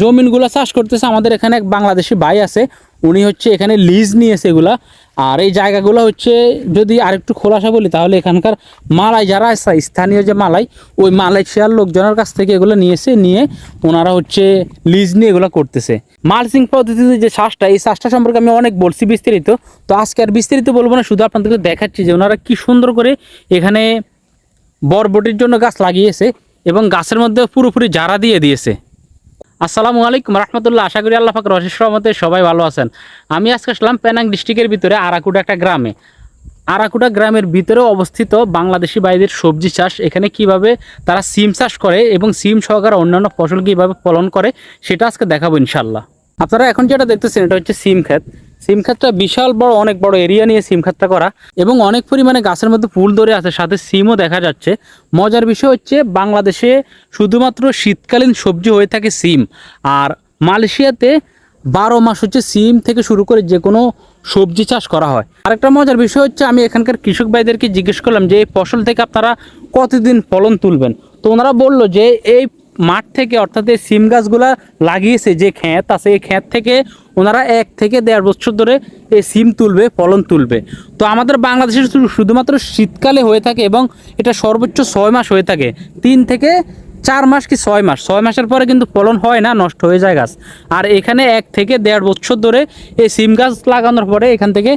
জমিনগুলো চাষ করতেছে, আমাদের এখানে এক বাংলাদেশি ভাই আছে, উনি হচ্ছে এখানে লিজ নিয়েছে এগুলা। আর এই জায়গাগুলো হচ্ছে যদি আরেকটু খোলাসা বলি, তাহলে এখানকার মালাই যারা আছে, স্থানীয় যে মালাই, ওই মালয়েশিয়ার লোকজনের কাছ থেকে এগুলো নিয়েছে, নিয়ে ওনারা হচ্ছে লিজ নিয়ে এগুলো করতেছে। মালসিং পদ্ধতিতে যে শ্বাসটা এই শ্বাসটা সম্পর্কে আমি অনেক বলছি বিস্তারিত, তো আজকে আর বিস্তারিত বলব না, শুধু আপনাদেরকে দেখাচ্ছি যে ওনারা কি সুন্দর করে এখানে বরবটির জন্য গাছ লাগিয়েছে, এবং গাছের মধ্যে পুরোপুরি জারা দিয়ে দিয়েছে। আসসালামু আলাইকুম রহমতুল্লাহ, আশা করি আল্লাহ ফাকর রশেষ রহমতে সবাই ভালো আছেন। আমি আজকে আসলাম প্যানাং ডিস্ট্রিক্টের ভিতরে আরাকুটা একটা গ্রামে। আরাকুটা গ্রামের ভিতরে অবস্থিত বাংলাদেশি বাইদের সবজি চাষ। এখানে কীভাবে তারা সিম চাষ করে এবং সিম সহকারে অন্যান্য ফসল কীভাবে ফলন করে, সেটা আজকে দেখাবো ইনশাল্লাহ আপনারা এখন যেটা দেখতেছেন, এটা হচ্ছে সিম ক্ষেত। সিম ক্ষেতটা বিশাল বড়, অনেক বড় এরিয়া নিয়ে সিম ক্ষেতটা করা এবং অনেক পরিমাণে গাছের মধ্যে ফুল ধরে আছে, সাথে সিমও দেখা যাচ্ছে। মজার বিষয় হচ্ছে বাংলাদেশে শুধুমাত্র শীতকালীন সবজি হয়ে থাকে সিম, আর মালয়েশিয়াতে বারো মাস হচ্ছে সিম থেকে শুরু করে যে কোনো সবজি চাষ করা হয়। আরেকটা মজার বিষয় হচ্ছে আমি এখানকার কৃষক ভাইদেরকে জিজ্ঞেস করলাম যে এই ফসল থেকে আপনারা কতদিন ফলন তুলবেন? তো ওনারা বলল যে এই মাঠ থেকে, অর্থাৎ এই সিম গাছগুলা লাগিয়েছে যে ক্ষেত আছে, এই ক্ষেত থেকে ওনারা এক থেকে দেড় বছর ধরে এই সিম তুলবে, ফলন তুলবে। তো আমাদের বাংলাদেশে শুধু- শুধুমাত্র শীতকালে হয়ে থাকে এবং এটা সর্বোচ্চ ছয় মাস হয়ে থাকে। তিন থেকে চার মাস কি ছয় মাস? ছয় মাসের পরে কিন্তু ফলন হয় না, নষ্ট হয়ে যায় গাছ। আর এখানে এক থেকে দেড় বছর ধরে এই সিম গাছ লাগানোর পরে এখান থেকে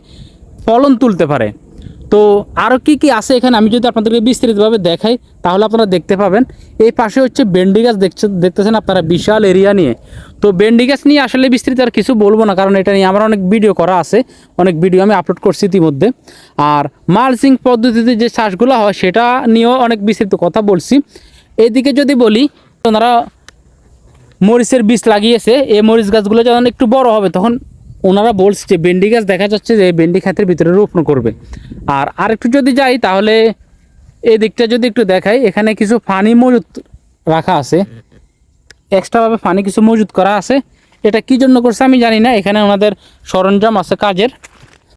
ফলন তুলতে পারে। তো আরও কি কি আছে এখানে? আমি যদি আপনাদেরকে বিস্তারিতভাবে দেখাই, তাহলে আপনারা দেখতে পাবেন। এই পাশে হচ্ছে বেন্ডি গাছ দেখছে দেখতেছেন আপনারা, বিশাল এরিয়া নিয়ে। তো বেন্ডি গাছ নিয়ে আসলে বিস্তৃত আর কিছু বলব না, কারণ এটা নিয়ে আমার অনেক ভিডিও করা আছে। অনেক ভিডিও আমি আপলোড করছি ইতিমধ্যে। আর মালসিং পদ্ধতিতে যে চাষগুলো হয়, সেটা নিয়েও অনেক বিস্তৃত কথা বলছি। এদিকে যদি বলি, ওনারা মরিচের বীজ লাগিয়েছে। এই মরিচ গাছগুলো যখন একটু বড় হবে, তখন ওনারা বলছে যে ভেন্ডি গাছ দেখা যাচ্ছে যে বেন্ডি খাতের ভিতরে রোপণ করবে। আর আরেকটু যদি যাই তাহলে এই দিকটা যদি একটু দেখাই, এখানে কিছু পানি মজুত রাখা আছে। এক্সট্রাভাবে ফানি কিছু মজুত করা আছে। এটা কি জন্য করছে আমি জানি না, এখানে ওনাদের সরঞ্জাম আছে কাজের।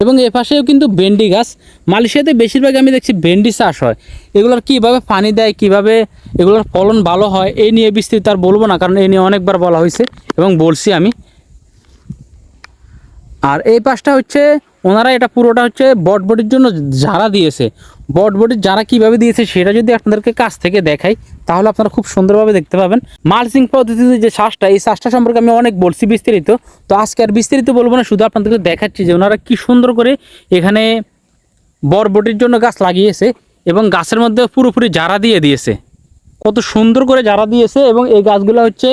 এবং এ পাশেও কিন্তু ভেন্ডি গাছ। মালয়েশিয়াতে বেশিরভাগ আমি দেখছি ভেন্ডি চাষ হয়। এগুলোর কীভাবে পানি দেয়, কীভাবে এগুলোর ফলন ভালো হয় এই নিয়ে বিস্তৃত আর বলব না, কারণ এই নিয়ে অনেকবার বলা হয়েছে এবং বলছি আমি। আর এই পাশটা হচ্ছে ওনারা এটা পুরোটা হচ্ছে বটবটির জন্য যারা দিয়েছে। বটবটির যারা কীভাবে দিয়েছে সেটা যদি আপনাদেরকে কাছ থেকে দেখাই, তাহলে আপনারা খুব সুন্দরভাবে দেখতে পাবেন। মালসিং পদ্ধতিতে যে শ্বাসটা এই শ্বাসটা সম্পর্কে আমি অনেক বলছি বিস্তারিত। তো আজকে আর বিস্তারিত বলব না, শুধু আপনাদেরকে দেখাচ্ছি যে ওনারা কি সুন্দর করে এখানে বরবটির জন্য গাছ লাগিয়েছে এবং গাছের মধ্যে পুরোপুরি জারা দিয়ে দিয়েছে। কত সুন্দর করে যারা দিয়েছে এবং এই গাছগুলো হচ্ছে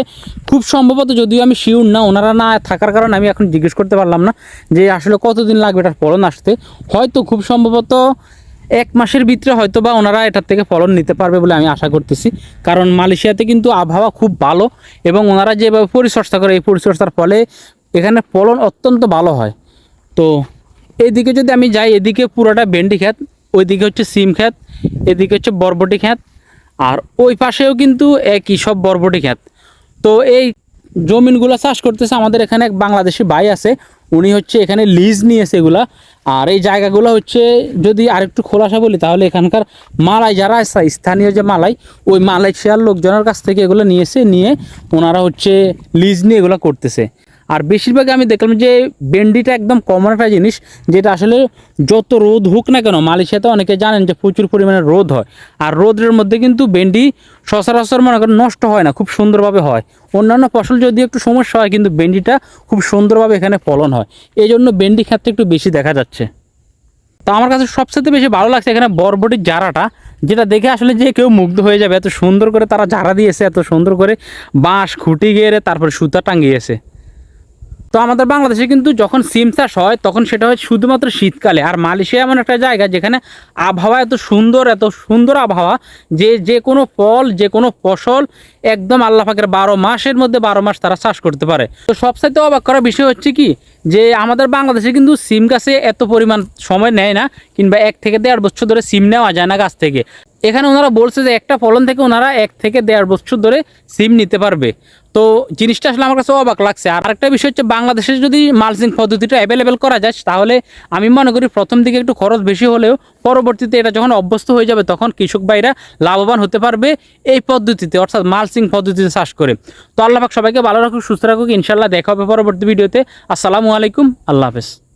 খুব সম্ভবত যদিও আমি শিওর না, ওনারা না থাকার কারণে আমি এখন জিজ্ঞেস করতে পারলাম না যে আসলে কতদিন লাগবে এটার ফলন আসতে। হয়তো খুব সম্ভবত এক মাসের ভিতরে হয়তো বা ওনারা এটার থেকে ফলন নিতে পারবে বলে আমি আশা করতেছি। কারণ মালয়েশিয়াতে কিন্তু আবহাওয়া খুব ভালো এবং ওনারা যেভাবে পরিচর্যা করে, এই পরিচর্যার ফলে এখানে ফলন অত্যন্ত ভালো হয়। তো এদিকে যদি আমি যাই, এদিকে পুরোটা ভেন্ডি ক্ষেত, ওইদিকে হচ্ছে সিম ক্ষেত, এদিকে হচ্ছে বরবটি ক্ষেত আর ওই পাশেও কিন্তু একই, সব বরবটি ক্ষেত। তো এই জমিনগুলো চাষ করতেছে আমাদের এখানে এক বাংলাদেশি ভাই আছে, উনি হচ্ছে এখানে লিজ নিয়েছে এগুলা। আর এই জায়গাগুলো হচ্ছে যদি আরেকটু খোলাসা বলি, তাহলে এখানকার মালাই, যারা স্থানীয় যে মালাই, ওই মালয়েশিয়ার লোকজনের কাছ থেকে এগুলো নিয়েছে, নিয়ে ওনারা হচ্ছে লিজ নিয়ে এগুলো করতেছে। আর বেশিরভাগ আমি দেখলাম যে ভেন্ডিটা একদম কমন একটা জিনিস, যেটা আসলে যত রোদ হোক না কেন, মালয়েশিয়াতে অনেকে জানেন যে প্রচুর পরিমাণে রোদ হয়। আর রোদের মধ্যে কিন্তু ভেন্ডি সচরাচর মনে করেন নষ্ট হয় না, খুব সুন্দরভাবে হয়। অন্যান্য ফসল যদি একটু সমস্যা হয়, কিন্তু ভেন্ডিটা খুব সুন্দরভাবে এখানে ফলন হয়। এই জন্য ভেন্ডি ক্ষেত্রে একটু বেশি দেখা যাচ্ছে। তো আমার কাছে সবচেয়ে বেশি ভালো লাগছে এখানে বরবটির জারাটা, যেটা দেখে আসলে যে কেউ মুগ্ধ হয়ে যাবে, এত সুন্দর করে তারা জারা দিয়েছে, এত সুন্দর করে বাঁশ খুঁটি গেড়ে তারপরে সুতা টাঙ্গিয়েছে তো আমাদের বাংলাদেশে কিন্তু যখন সিম চাষ হয়, তখন সেটা হয় শুধুমাত্র শীতকালে। আর মালয়েশিয়া এমন একটা জায়গা যেখানে আবহাওয়া এত সুন্দর এত সুন্দর আবহাওয়া যে যে কোনো ফল, যে কোনো ফসল একদম আল্লাহ পাকের বারো মাসের মধ্যে বারো মাস তারা চাষ করতে পারে। তো সবসাইতে অবাক করার বিষয় হচ্ছে কি? যে আমাদের বাংলাদেশে কিন্তু সিম গাছে এত পরিমাণ সময় নেয় না, কিংবা এক থেকে দেড় বছর ধরে সিম নেওয়া যায় না গাছ থেকে। এখানে ওনারা বলছে যে একটা ফলন থেকে ওনারা এক থেকে দেড় বছর ধরে সিম নিতে পারবে। তো জিনিসটা আসলে আমার কাছে অবাক লাগছে। আর আরেকটা বিষয় হচ্ছে বাংলাদেশে যদি মালচিং পদ্ধতিটা অ্যাভেলেবেল করা যায়, তাহলে আমি মনে করি প্রথম দিকে একটু খরচ বেশি হলেও পরবর্তীতে এটা যখন অভ্যস্ত হয়ে যাবে, তখন কৃষক ভাইরা লাভবান হতে পারবে এই পদ্ধতিতে, অর্থাৎ মালচিং পদ্ধতিতে চাষ করে। তো আল্লাহ পাক সবাইকে ভালো রাখুক, সুস্থ রাখুক। ইনশাল্লাহ দেখা হবে পরবর্তী ভিডিওতে। আসসালামু আলাইকুম। আল্লাহ হাফেজ।